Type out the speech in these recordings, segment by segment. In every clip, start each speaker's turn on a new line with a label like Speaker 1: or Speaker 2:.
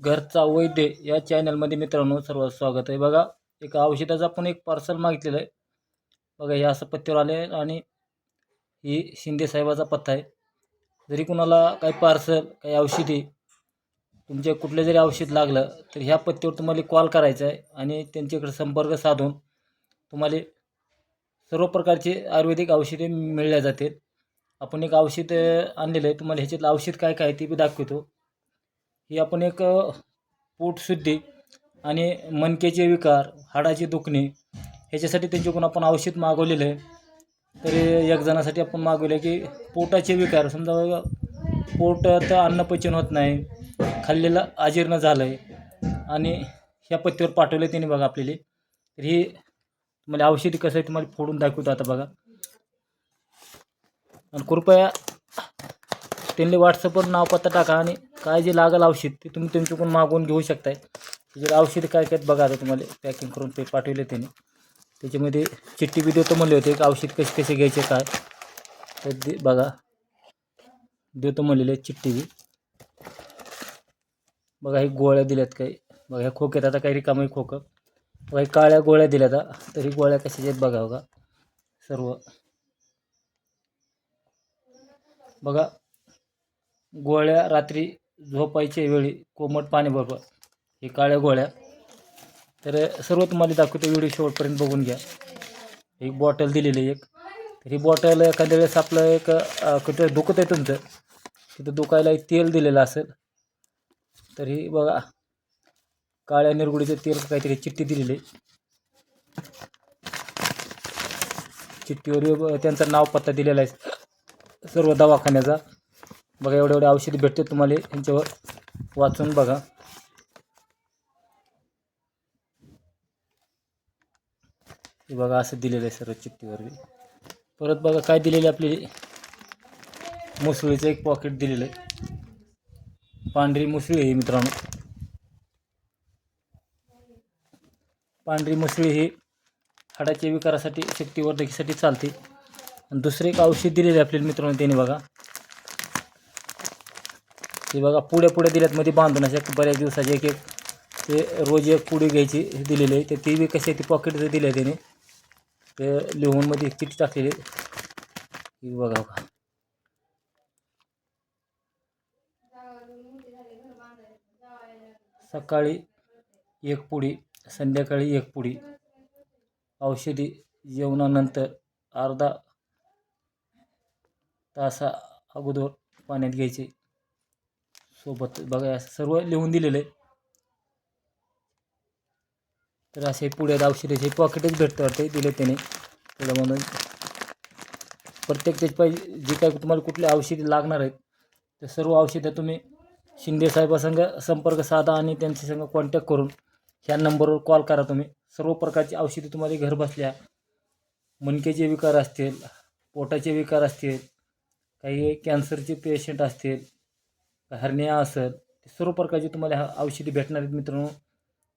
Speaker 1: घरचा वैद्य या चॅनलमध्ये मित्रांनो सर्व स्वागत आहे. बघा एक औषधाचं आपण एक पार्सल मागितलेलं आहे. बघा हे असं पत्त्यावर आले आणि ही शिंदे साहेबाचा पत्ता आहे. जरी कुणाला काही पार्सल काही औषधी तुमच्या कुठलं जरी औषध लागलं तर ह्या पत्त्यावर तुम्हाला कॉल करायचा आहे आणि त्यांच्याकडे संपर्क साधून तुम्हाला सर्व प्रकारचे आयुर्वेदिक औषधे मिळल्या जातील. आपण एक औषध आणलेलं आहे. तुम्हाला ह्याच्यातलं औषध काय काय ते बी दाखवतो. ही आपण एक पोटशुद्धी आणि मणक्याचे विकार हाडाचे दुखणे ह्याच्यासाठी त्यांच्याकडून आपण औषध मागवलेलं आहे. तरी एक जणासाठी आपण मागवलं आहे की पोटाचे विकार समजा बघा, पोटात अन्नपचन होत नाही खाल्लेलं अजीर्ण झालं आहे आणि ह्या पत्त्यावर पाठवलं आहे त्यांनी बघा आपल्याला. तर ही तुम्हाला औषधी कसं आहे तुम्हाला फोडून दाखवतो आता बघा. आणि कृपया त्यांनी व्हॉट्सअपवर नाव पत्ता टाका आणि काय जे लागेल औषध ते तुम्ही त्यांच्याकडून मागवून घेऊ शकताय. त्याचे औषध काय काय आहेत बघा आता तुम्हाला पॅकिंग करून ते पाठवले त्याने. त्याच्यामध्ये चिठ्ठी बी देतो म्हणले होते औषध कसे कसे घ्यायचे काय. तर दे बघा देतो म्हणलेले चिठ्ठी बी. बघा हे गोळ्या दिल्यात काही. बघा ह्या खोक्यात आता काही रिकाम आहे खोकं. बघा काळ्या गोळ्या दिल्यात आता तर ही गोळ्या कशाच्या आहेत बघा बघा. सर्व. बघा गोळ्या रात्री झोपायच्या वेळी कोमट पाणी बरोबर हे काळ्या गोळ्या. तर सर्व तुम्हाला दाखवतो व्हिडिओ शेवटपर्यंत बघून घ्या. एक बॉटल दिलेली आहे एक. तर ही बॉटल एखाद्या वेळेस आपलं एक कुठं दुखत आहे तुमचं तिथं दुखायला एक तेल दिलेलं असेल. तर ही बघा काळ्या निरगुडीचं तेल काहीतरी चिठ्ठी दिलेली आहे. चिठ्ठीवर त्यांचा त्यांचं नाव पत्ता दिलेला आहे. सर्व दवाखान्याचा. बघा एवढे एवढे औषध भेटते तुम्हाला यांच्यावर वाचून बघा. हे बघा असं दिलेलं आहे सर्व चिठ्ठीवर परत बघा काय दिलेले आपली मुसळीचं एक पॉकेट दिलेलं आहे. पांढरी मुसळी आहे मित्रांनो. पांढरी मुसळी ही हाडाच्या विकारासाठी शक्तीवर्धकीसाठी चालते. आणि दुसरे एक औषध दिलेले आहे आपल्याला मित्रांनो त्याने बघा. ते बघा पुढ्या पुढे दिल्यात मध्ये बांधून अशा बऱ्याच दिवसाचे एक एक रोज एक पुडी घ्यायची हे दिलेले आहे. ते ती बी कशी आहे, ती पॉकेटचं दिलं आहे त्याने. ते लिहून मध्ये सकाळी एक पुडी, संध्याकाळी एक पुडी. औषधी जेवणानंतर अर्धा तासा अगोदर पाण्यात घ्यायचे. सोबत बघा असं सर्व लिहून दिलेलं आहे तर असे पुढे औषधाचे पॉकेटच भेटतं वाटते दिले त्याने. पुढं म्हणून प्रत्येक त्याच पाहिजे जे काय तुम्हाला कुठले औषधी लागणार आहेत ते सर्व औषधं तुम्ही शिंदे साहेबासंग संपर्क साधा आणि त्यांच्या संग कॉन्टॅक्ट करून ह्या नंबरवर कॉल करा तुम्ही. सर्व प्रकारची औषधे तुम्हाला घर बसल्या. विकार असतील पोटाचे विकार असतील काही कॅन्सरचे पेशंट असतील हर्निया असेल सर्व प्रकारची तुम्हाला ह्या औषधी भेटणार आहेत मित्रांनो.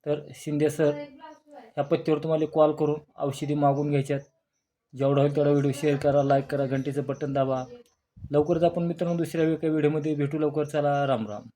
Speaker 1: तर शिंदे सर ह्या पत्त्यावर तुम्हाला कॉल करून औषधी मागून घ्यायच्यात. जेवढा होईल तेवढा व्हिडिओ शेअर करा लाईक करा घंटेचं बटन दाबा. लवकरच आपण मित्रांनो दुसऱ्या एका व्हिडिओमध्ये भेटू लवकर. चला राम राम.